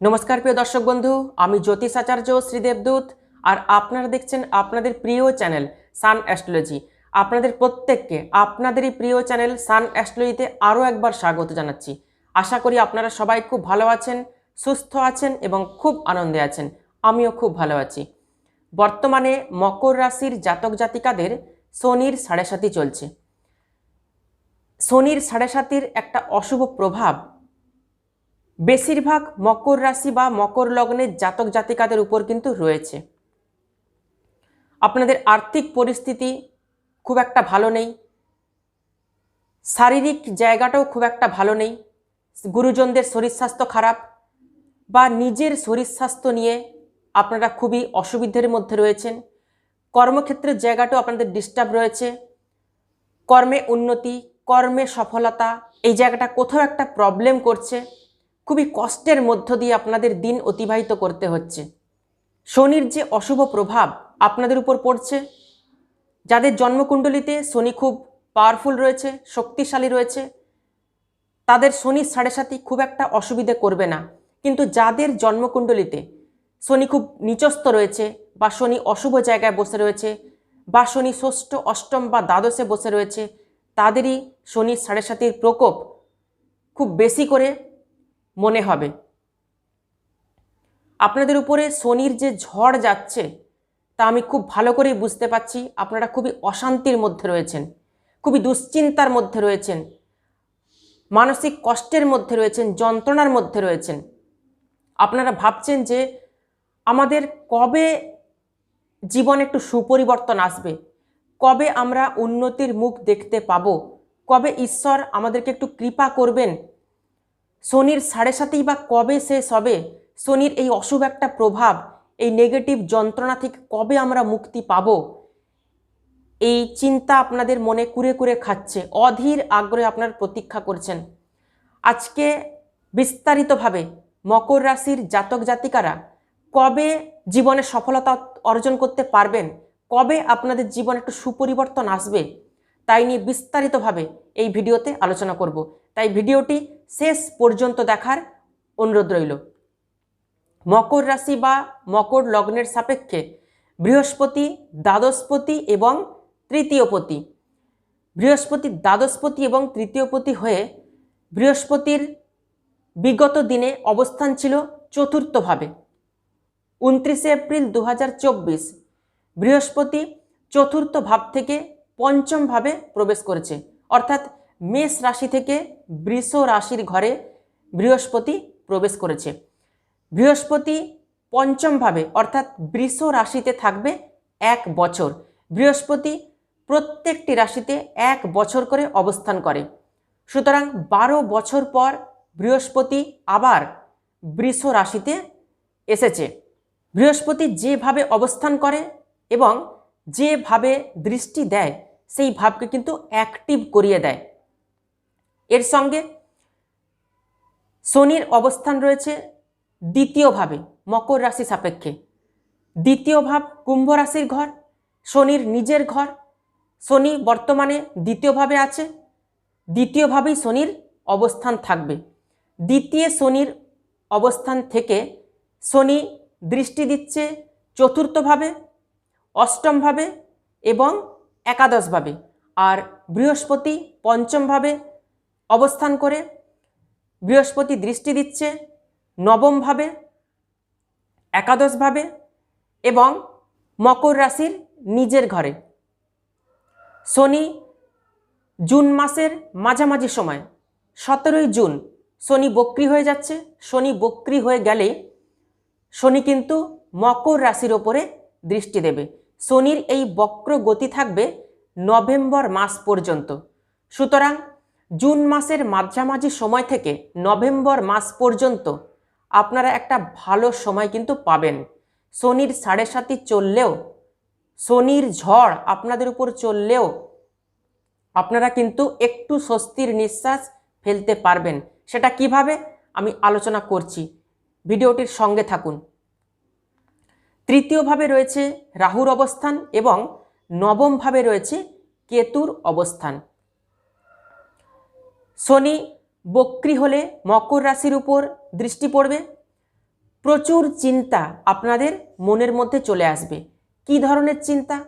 নমস্কার প্রিয় দর্শক বন্ধু, আমি জ্যোতিষ আচার্য শ্রীদেবদূত আর আপনারা দেখছেন আপনাদের প্রিয় চ্যানেল সান অ্যাস্ট্রোলজি। আপনাদের প্রত্যেককে আপনাদেরই প্রিয় চ্যানেল সান অ্যাস্ট্রোলজিতে আরও একবার স্বাগত জানাচ্ছি। আশা করি আপনারা সবাই খুব ভালো আছেন, সুস্থ আছেন এবং খুব আনন্দে আছেন। আমিও খুব ভালো আছি। বর্তমানে মকর রাশির জাতক জাতিকাদের শনির সাড়ে সাতি চলছে। শনির সাড়ে সাতির একটা অশুভ প্রভাব বেশিরভাগ মকর রাশি বা মকর লগ্নের জাতক জাতিকাদের উপর কিন্তু রয়েছে। আপনাদের আর্থিক পরিস্থিতি খুব একটা ভালো নেই। শারীরিক জায়গাটাও খুব একটা ভালো নেই। গুরুজনদের শরীর স্বাস্থ্য খারাপ বা নিজের শরীর স্বাস্থ্য নিয়ে আপনারা খুবই অসুবিধের মধ্যে রয়েছেন। কর্মক্ষেত্রের জায়গাটাও আপনাদের ডিস্টার্ব রয়েছে। কর্মে উন্নতি, কর্মে সফলতা, এই জায়গাটা কোথাও একটা প্রবলেম করছে। খুবই কষ্টের মধ্য দিয়ে আপনাদের দিন অতিবাহিত করতে হচ্ছে। শনির যে অশুভ প্রভাব আপনাদের উপর পড়ছে, যাদের জন্মকুণ্ডলিতে শনি খুব পাওয়ারফুল রয়েছে, শক্তিশালী রয়েছে, তাদের শনি সাড়ে সাতি খুব একটা অসুবিধে করবে না। কিন্তু যাদের জন্মকুণ্ডলিতে শনি খুব নিচস্থ রয়েছে বা শনি অশুভ জায়গায় বসে রয়েছে বা শনি ষষ্ঠ, অষ্টম বা দ্বাদশে বসে রয়েছে, তাদেরই শনি সাড়ে সাতির প্রকোপ খুব বেশি করে মনে হবে। আপনাদের উপরে শনির যে ঝড় যাচ্ছে, তা আমি খুব ভালো করেই বুঝতে পারছি। আপনারা খুবই অশান্তির মধ্যে রয়েছেন, খুবই দুশ্চিন্তার মধ্যে রয়েছেন, মানসিক কষ্টের মধ্যে রয়েছেন, যন্ত্রণার মধ্যে রয়েছেন। আপনারা ভাবছেন যে আমাদের কবে জীবনে একটু সুপরিবর্তন আসবে, কবে আমরা উন্নতির মুখ দেখতে পাবো, কবে ঈশ্বর আমাদেরকে একটু কৃপা করবেন শনির সাড়ে সাতেই বা কবে শেষ হবে? শনির এই অশুভ একটা প্রভাব, এই নেগেটিভ যন্ত্রণা থেকে কবে আমরা মুক্তি পাব? এই চিন্তা আপনাদের মনে কুরে কুরে খাচ্ছে, অধীর আগ্রহে আপনার প্রতীক্ষা করছেন। আজকে বিস্তারিতভাবে মকর রাশির জাতক জাতিকারা কবে জীবনে সফলতা অর্জন করতে পারবেন? কবে আপনাদের জীবনে একটু সুপরিবর্তন আসবে? তাই নিয়ে বিস্তারিতভাবে এই ভিডিওতে আলোচনা করব। তাই ভিডিওটি শেষ পর্যন্ত দেখার অনুরোধ রইল। মকর রাশি বা মকর লগ্নের সাপেক্ষে বৃহস্পতি, দ্বাদশপতি এবং তৃতীয়পতি। বৃহস্পতি, দ্বাদশপতি এবং তৃতীয়পতি হয়ে বৃহস্পতির বিগত দিনে অবস্থান ছিল চতুর্থভাবে। উনত্রিশে এপ্রিল দু হাজার চব্বিশ বৃহস্পতি চতুর্থ ভাব থেকে পঞ্চম ভাবে প্রবেশ করেছে। অর্থাৎ মেষ রাশি থেকে বৃষ রাশির ঘরে বৃহস্পতি প্রবেশ করেছে। বৃহস্পতি পঞ্চমভাবে, অর্থাৎ বৃষ রাশিতে থাকবে এক বছর। বৃহস্পতি প্রত্যেকটি রাশিতে এক বছর করে অবস্থান করে। সুতরাং বারো বছর পর বৃহস্পতি আবার বৃষ রাশিতে এসেছে। বৃহস্পতি যেভাবে অবস্থান করে এবং যেভাবে দৃষ্টি দেয়, সেই ভাবকে কিন্তু অ্যাক্টিভ করিয়ে দেয়। এর সঙ্গে শনির অবস্থান রয়েছে দ্বিতীয়ভাবে মকর রাশি সাপেক্ষে। দ্বিতীয় ভাব কুম্ভ রাশির ঘর, শনির নিজের ঘর, শনি বর্তমানে দ্বিতীয়ভাবে আছে দ্বিতীয়ভাবেই শনির অবস্থান থাকবে। দ্বিতীয় শনির অবস্থান থেকে শনি দৃষ্টি দিচ্ছে চতুর্থভাবে অষ্টমভাবে এবং একাদশভাবে আর বৃহস্পতি পঞ্চমভাবে অবস্থান করে, বৃহস্পতি দৃষ্টি দিচ্ছে, নবমভাবে, একাদশভাবে এবং মকর রাশির নিজের ঘরে। শনি জুন মাসের মাঝামাঝি সময়, সতেরোই জুন, শনি বক্রি হয়ে যাচ্ছে। শনি বক্রি হয়ে গেলে শনি কিন্তু মকর রাশির ওপরে দৃষ্টি দেবে। শনির এই বক্র গতি থাকবে নভেম্বর মাস পর্যন্ত। সুতরাং জুন মাসের মাঝামাঝি সময় থেকে নভেম্বর মাস পর্যন্ত আপনারা একটা ভালো সময় কিন্তু পাবেন। শনির সাড়ে সাতি চললেও, শনির ঝড় আপনাদের উপর চললেও আপনারা কিন্তু একটু স্বস্তির নিঃশ্বাস ফেলতে পারবেন। সেটা কীভাবে? আমি আলোচনা করছি। ভিডিওটির সঙ্গে থাকুন। তৃতীয়ভাবে রয়েছে রাহুর অবস্থান এবং নবমভাবে রয়েছে কেতুর অবস্থান। শনি বক্রি হলে মকর রাশির উপর দৃষ্টি পড়বে। প্রচুর চিন্তা আপনাদের মনের মধ্যে চলে আসবে। কি ধরনের চিন্তা?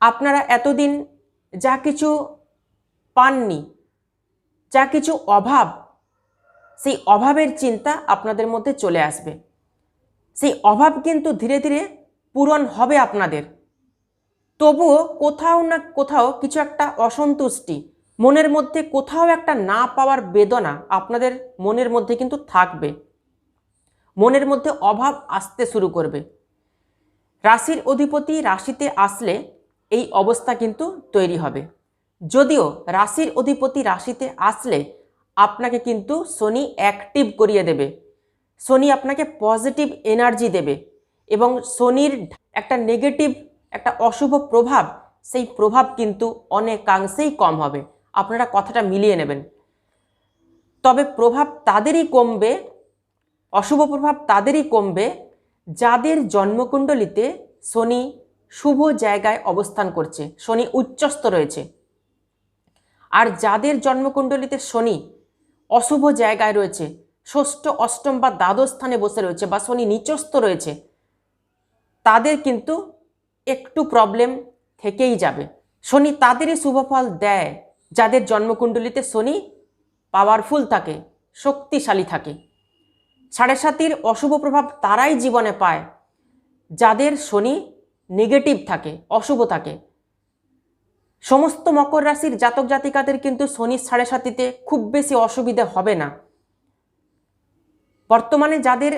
আপনারা এতদিন যা কিছু পাননি, যা কিছু অভাব, সেই অভাবের চিন্তা আপনাদের মধ্যে চলে আসবে। সেই অভাব কিন্তু ধীরে ধীরে পূরণ হবে আপনাদের। তবুও কোথাও না কোথাও কিছু একটা অসন্তুষ্টি মনের মধ্যে কোথাও একটা না পাওয়ার বেদনা আপনাদের মনের মধ্যে কিন্তু থাকবে। মনের মধ্যে অভাব আসতে শুরু করবে। রাশির অধিপতি রাশিতে আসলে এই অবস্থা কিন্তু তৈরি হবে। যদিও রাশির অধিপতি রাশিতে আসলে আপনাকে কিন্তু শনি অ্যাক্টিভ করিয়ে দেবে। শনি আপনাকে পজিটিভ এনার্জি দেবে এবং শনির একটা নেগেটিভ একটা অশুভ প্রভাব, সেই প্রভাব কিন্তু অনেকাংশেই কম হবে। আপনারা কথাটা মিলিয়ে নেবেন। তবে প্রভাব তাদেরই কমবে, অশুভ প্রভাব তাদেরই কমবে, যাদের জন্মকুণ্ডলিতে শনি শুভ জায়গায় অবস্থান করছে, শনি উচ্চস্থ রয়েছে। আর যাদের জন্মকুণ্ডলিতে শনি অশুভ জায়গায় রয়েছে, ষষ্ঠ, অষ্টম বা দ্বাদশ স্থানে বসে রয়েছে বা শনি নিচস্থ রয়েছে, তাদের কিন্তু একটু প্রবলেম থেকেই যাবে। শনি তাদেরই শুভফল দেয়। যাদের জন্মকুণ্ডলিতে শনি পাওয়ারফুল থাকে, শক্তিশালী থাকে। সাড়ে সাতির অশুভ প্রভাব তারাই জীবনে পায়, যাদের শনি নেগেটিভ থাকে, অশুভ থাকে। সমস্ত মকর রাশির জাতক জাতিকাদের কিন্তু শনি সাড়ে সাতিতে খুব বেশি অসুবিধে হবে না। বর্তমানে যাদের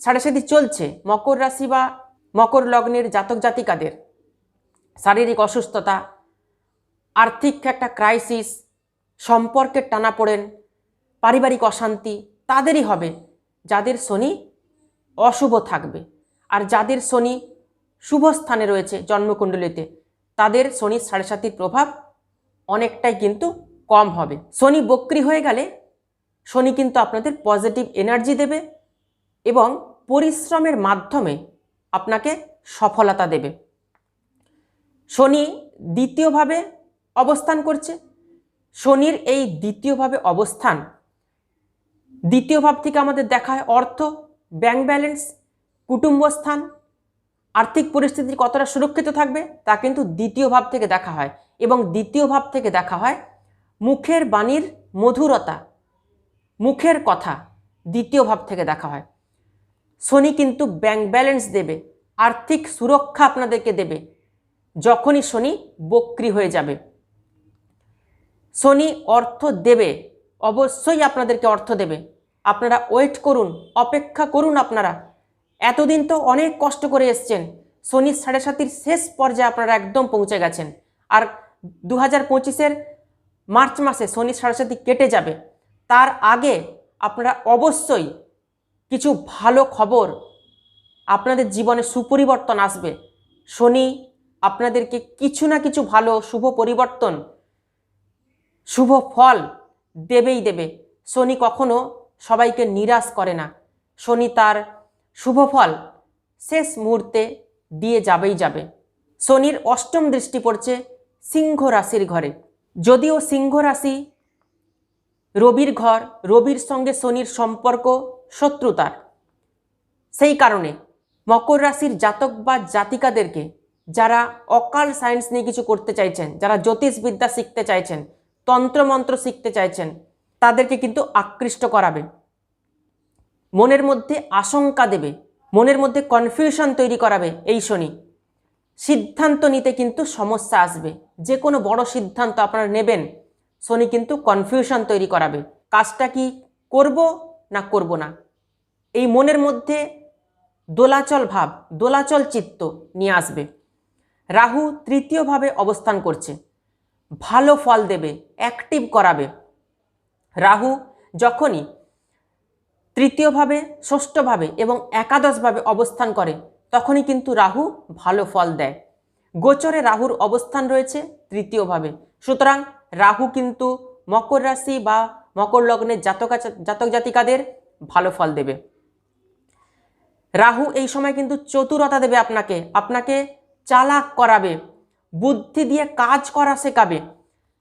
সাড়ে সাতি চলছে, মকর রাশি বা মকর লগ্নের জাতক জাতিকাদের, শারীরিক অসুস্থতা আর্থিক একটা ক্রাইসিস সম্পর্কের টানাপোড়েন, পারিবারিক অশান্তি, তাদেরই হবে যাদের শনি অশুভ থাকবে। আর যাদের শনি শুভ স্থানে রয়েছে জন্মকুণ্ডলিতে, তাদের শনি সাড়ে সাতির প্রভাব অনেকটাই কিন্তু কম হবে। শনি বক্রি হয়ে গেলে শনি কিন্তু আপনাদের পজিটিভ এনার্জি দেবে এবং পরিশ্রমের মাধ্যমে আপনাকে সফলতা দেবে। শনি দ্বিতীয়ভাবে অবস্থান করছে। শনির এই দ্বিতীয়ভাবে অবস্থান, দ্বিতীয় ভাব থেকে আমাদের দেখা হয় অর্থ ব্যাংক ব্যালেন্স কুটুম্বস্থান, আর্থিক পরিস্থিতি কতটা সুরক্ষিত থাকবে তা কিন্তু দ্বিতীয় ভাব থেকে দেখা হয় এবং দ্বিতীয় ভাব থেকে দেখা হয় মুখের বাণীর মধুরতা, মুখের কথা দ্বিতীয় ভাব থেকে দেখা হয়। শনি কিন্তু ব্যাংক ব্যালেন্স দেবে, আর্থিক সুরক্ষা আপনাদেরকে দেবে, যখনই শনি বক্রি হয়ে যাবে। শনি অর্থ দেবে। অবশ্যই আপনাদেরকে অর্থ দেবে। আপনারা ওয়েট করুন, অপেক্ষা করুন আপনারা। এতদিন তো অনেক কষ্ট করে এসছেন। শনি সাড়ে সাতির শেষ পর্যায়ে আপনারা একদম পৌঁছে গেছেন। আর দু হাজার পঁচিশের মার্চ মাসে শনি সাড়ে সাতি কেটে যাবে। তার আগে আপনারা অবশ্যই কিছু ভালো খবর, আপনাদের জীবনে সুপরিবর্তন আসবে। শনি আপনাদেরকে কিছু না কিছু ভালো, শুভ পরিবর্তন শুভ ফল দেবেই দেবে। শনি কখনো সবাইকে নিরাশ করে না। শনি তার শুভ ফল শেষ মুহূর্তে দিয়ে যাবেই যাবে। শনির অষ্টম দৃষ্টি পড়ছে সিংহ রাশির ঘরে। যদিও সিংহ রাশি রবির ঘর, রবির সঙ্গে শনির সম্পর্ক শত্রুতার। সেই কারণে মকর রাশির জাতক বা জাতিকাদেরকে যারা অকাল সায়েন্স নিয়ে কিছু করতে চাইছেন, যারা জ্যোতিষবিদ্যা শিখতে চাইছেন তন্ত্রমন্ত্র শিখতে চাইছেন, তাদেরকে কিন্তু আকৃষ্ট করাবে। মনের মধ্যে আশঙ্কা দেবে, মনের মধ্যে কনফিউশন তৈরি করাবে এই শনি। সিদ্ধান্ত নিতে কিন্তু সমস্যা আসবে। যে কোনো বড় সিদ্ধান্ত আপনারা নেবেন, শনি কিন্তু কনফিউশন তৈরি করাবে। কাজটা কি করব না করব না? এই মনের মধ্যে দোলাচল ভাব, দোলাচল চিত্ত নিয়ে আসবে। রাহু তৃতীয়ভাবে অবস্থান করছে। ভালো ফল দেবে অ্যাক্টিভ করাবে। রাহু যখনই তৃতীয়ভাবে, ষষ্ঠভাবে এবং একাদশভাবে অবস্থান করে, তখনই কিন্তু রাহু ভালো ফল দেয়। গোচরে রাহুর অবস্থান রয়েছে তৃতীয়ভাবে। সুতরাং রাহু কিন্তু মকর রাশি বা মকর লগ্নের জাতক জাতক জাতিকাদের ভালো ফল দেবে। রাহু এই সময় কিন্তু চতুরতা দেবে আপনাকে আপনাকে চালাক করাবে। বুদ্ধি দিয়ে কাজ করা শেখাবে।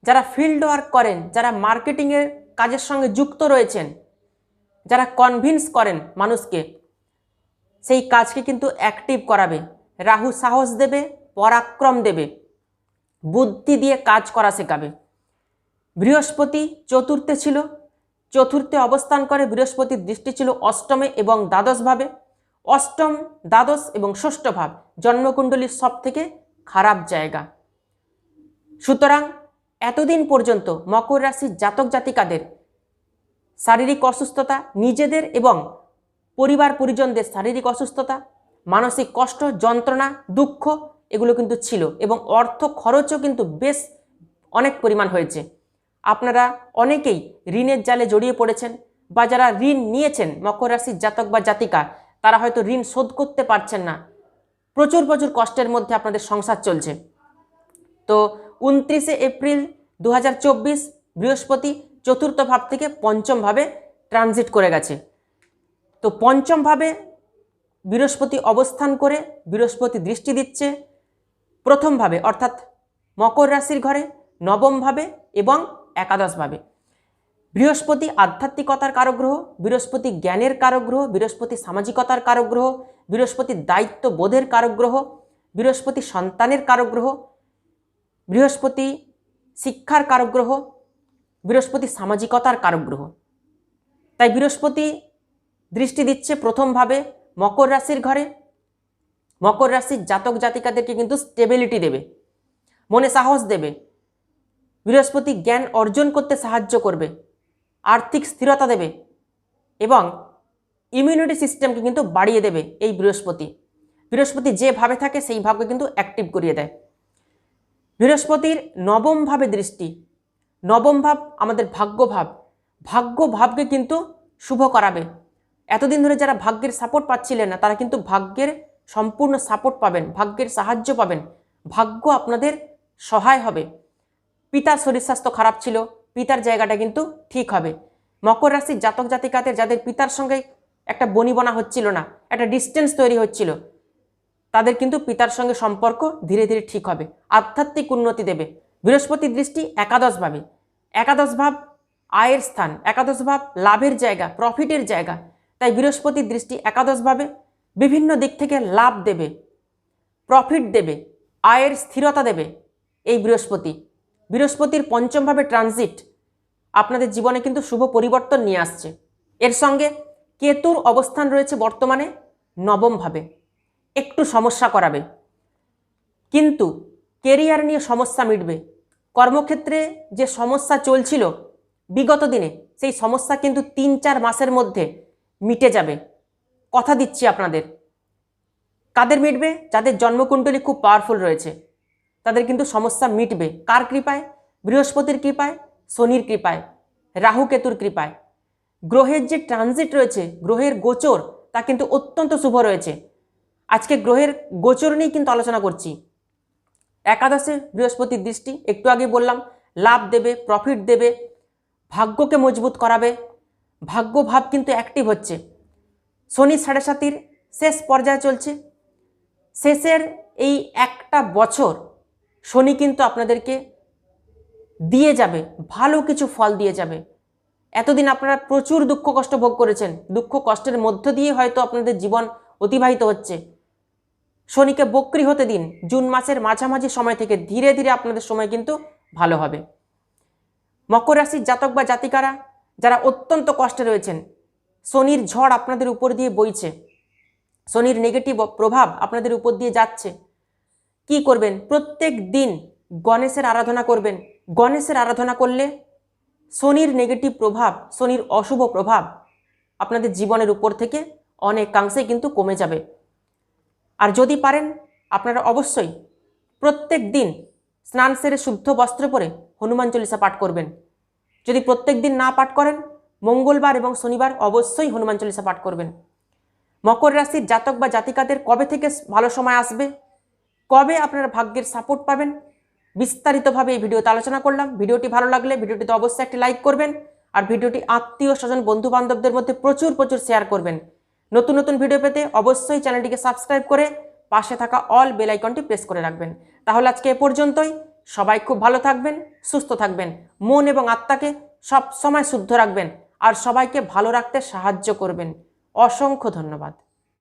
যারা ফিল্ড ওয়ার্ক করেন, যারা মার্কেটিংয়ের কাজের সঙ্গে যুক্ত রয়েছেন, যারা কনভিন্স করেন মানুষকে, সেই কাজকে কিন্তু অ্যাক্টিভ করাবে। রাহু সাহস দেবে, পরাক্রম দেবে। বুদ্ধি দিয়ে কাজ করা শেখাবে। বৃহস্পতি চতুর্থে ছিল, চতুর্থে অবস্থান করে বৃহস্পতির দৃষ্টি ছিল অষ্টমে এবং দ্বাদশ ভাবে। অষ্টম, দ্বাদশ এবং ষষ্ঠ ভাব, জন্মকুণ্ডলীর সব থেকে খারাপ জায়গা। সুতরাং এতদিন পর্যন্ত মকর রাশির জাতক জাতিকাদের শারীরিক অসুস্থতা, নিজেদের এবং পরিবার পরিজনদের শারীরিক অসুস্থতা, মানসিক কষ্ট, যন্ত্রণা, দুঃখ এগুলো কিন্তু ছিল এবং অর্থ খরচও কিন্তু বেশ অনেক পরিমাণ হয়েছে। আপনারা অনেকেই ঋণের জালে জড়িয়ে পড়েছেন বা যারা ঋণ নিয়েছেন মকর রাশির জাতক বা জাতিকা, তারা হয়তো ঋণ শোধ করতে পারছেন না। প্রচুর প্রচুর কষ্টের মধ্যে আপনাদের সংসার চলছে। তো উনত্রিশে এপ্রিল দু হাজার চব্বিশ বৃহস্পতি চতুর্থ ভাব থেকে পঞ্চমভাবে ট্রানজিট করে গেছে। তো পঞ্চমভাবে বৃহস্পতি অবস্থান করে বৃহস্পতি দৃষ্টি দিচ্ছে। প্রথমভাবে অর্থাৎ মকর রাশির ঘরে নবমভাবে এবং একাদশভাবে বৃহস্পতি আধ্যাত্মিকতার কারগ্রহ, বৃহস্পতি জ্ঞানের কারগ্রহ, বৃহস্পতি সামাজিকতার কারগ্রহ, বৃহস্পতি দায়িত্ব বোধের কারগ্রহ, বৃহস্পতি সন্তানের কারগ্রহ, বৃহস্পতি শিক্ষার কারগ্রহ, বৃহস্পতি সামাজিকতার কারগ্রহ। তাই বৃহস্পতি দৃষ্টি দিচ্ছে প্রথমভাবে মকর রাশির ঘরে। মকর রাশির জাতক জাতিকাদেরকে কিন্তু স্টেবিলিটি দেবে, মনে সাহস দেবে। বৃহস্পতি জ্ঞান অর্জন করতে সাহায্য করবে। আর্থিক স্থিরতা দেবে এবং ইমিউনিটি সিস্টেমকে কিন্তু বাড়িয়ে দেবে এই বৃহস্পতি। বৃহস্পতি যেভাবে থাকে সেই ভাবকে কিন্তু অ্যাক্টিভ করিয়ে দেয়। বৃহস্পতির নবমভাবে দৃষ্টি। নবম ভাব আমাদের ভাগ্য ভাব। ভাগ্য ভাবকে কিন্তু শুভ করাবে। এতদিন ধরে যারা ভাগ্যের সাপোর্ট পাচ্ছিলেন না, তারা কিন্তু ভাগ্যের সম্পূর্ণ সাপোর্ট পাবেন, ভাগ্যের সাহায্য পাবেন। ভাগ্য আপনাদের সহায় হবে। পিতার শরীর স্বাস্থ্য খারাপ ছিল পিতার জায়গাটা কিন্তু ঠিক হবে। মকর রাশির জাতক জাতিকাদের যাদের পিতার সঙ্গে একটা বনিবনা হচ্ছিল না, একটা ডিস্টেন্স তৈরি হচ্ছিল, তাদের কিন্তু পিতার সঙ্গে সম্পর্ক ধীরে ধীরে ঠিক হবে, আধ্যাত্মিক উন্নতি দেবে। বৃহস্পতি দৃষ্টি একাদশ ভাবে। একাদশ ভাব আয়ের স্থান, একাদশ ভাব লাভের জায়গা প্রফিটের জায়গা। তাই বৃহস্পতির দৃষ্টি একাদশ ভাবে। বিভিন্ন দিক থেকে লাভ দেবে প্রফিট দেবে, আয়ের স্থিরতা দেবে এই বৃহস্পতি। বৃহস্পতির পঞ্চমভাবে ট্রানজিট আপনাদের জীবনে কিন্তু শুভ পরিবর্তন নিয়ে আসছে। এর সঙ্গে কেতুর অবস্থান রয়েছে বর্তমানে নবমভাবে। একটু সমস্যা করাবে। কিন্তু কেরিয়ার নিয়ে সমস্যা মিটবে। কর্মক্ষেত্রে যে সমস্যা চলছিল বিগত দিনে, সেই সমস্যা কিন্তু তিন চার মাসের মধ্যে মিটে যাবে। কথা দিচ্ছি আপনাদের। কাদের মিটবে? যাদের জন্মকুণ্ডলী খুব পাওয়ারফুল রয়েছে। তাদের কিন্তু সমস্যা মিটবে। কার কৃপায়? বৃহস্পতির কৃপায়, শনির কৃপায়, রাহু কেতুর কৃপায়। গ্রহের যে ট্রানজিট রয়েছে, গ্রহের গোচর, তা কিন্তু অত্যন্ত শুভ রয়েছে। আজকে গ্রহের গোচর নিয়েই কিন্তু আলোচনা করছি। একাদশে বৃহস্পতির দৃষ্টি, একটু আগে বললাম, লাভ দেবে প্রফিট দেবে, ভাগ্যকে মজবুত করাবে ভাগ্য ভাব কিন্তু অ্যাক্টিভ হচ্ছে। শনি সাড়ে সাতির শেষ পর্যায়ে চলছে। শেষের এই একটা বছর শনি কিন্তু আপনাদেরকে দিয়ে যাবে, ভালো কিছু ফল দিয়ে যাবে। এতদিন আপনারা প্রচুর দুঃখ কষ্ট ভোগ করেছেন। দুঃখ কষ্টের মধ্য দিয়ে হয়তো আপনাদের জীবন অতিবাহিত হচ্ছে। শনিকে বক্রি হতে দিন, জুন মাসের মাঝামাঝি সময় থেকে ধীরে ধীরে আপনাদের সময় কিন্তু ভালো হবে। মকর রাশির জাতক বা জাতিকারা যারা অত্যন্ত কষ্টে রয়েছেন, শনির ঝড় আপনাদের উপর দিয়ে বইছে। শনির নেগেটিভ প্রভাব আপনাদের উপর দিয়ে যাচ্ছে। কি করবেন? প্রত্যেক দিন গণেশের আরাধনা করবেন। গণেশের আরাধনা করলে শনির নেগেটিভ প্রভাব, শনির অশুভ প্রভাব আপনাদের জীবনের উপর থেকে অনেকাংশে কিন্তু কমে যাবে। আর যদি পারেন, আপনারা অবশ্যই প্রত্যেক দিন স্নান সেরে শুদ্ধ বস্ত্র পরে হনুমান চল্লিশা পাঠ করবেন। যদি প্রত্যেক দিন না পাঠ করেন, মঙ্গলবার এবং শনিবার অবশ্যই হনুমান চল্লিশা পাঠ করবেন। মকর রাশির জাতক বা জাতিকাদের কবে থেকে ভালো সময় আসবে? কবে আপনারা ভাগ্যের সাপোর্ট পাবেন? বিস্তারিতভাবে এই ভিডিওতে আলোচনা করলাম। ভিডিওটি ভালো লাগলে ভিডিওটিতে অবশ্যই একটি লাইক করবেন আর ভিডিওটি আত্মীয় স্বজন বন্ধু বান্ধবদের মধ্যে প্রচুর প্রচুর শেয়ার করবেন। নতুন নতুন ভিডিও পেতে অবশ্যই চ্যানেলটিকে সাবস্ক্রাইব করে পাশে থাকা অল বেল আইকনটি প্রেস করে রাখবেন। তাহলে আজকে এ পর্যন্তই। সবাই খুব ভালো থাকবেন, সুস্থ থাকবেন। মন এবং আত্মাকে সব সময় শুদ্ধ রাখবেন আর সবাইকে ভালো রাখতে সাহায্য করবেন। অসংখ্য ধন্যবাদ।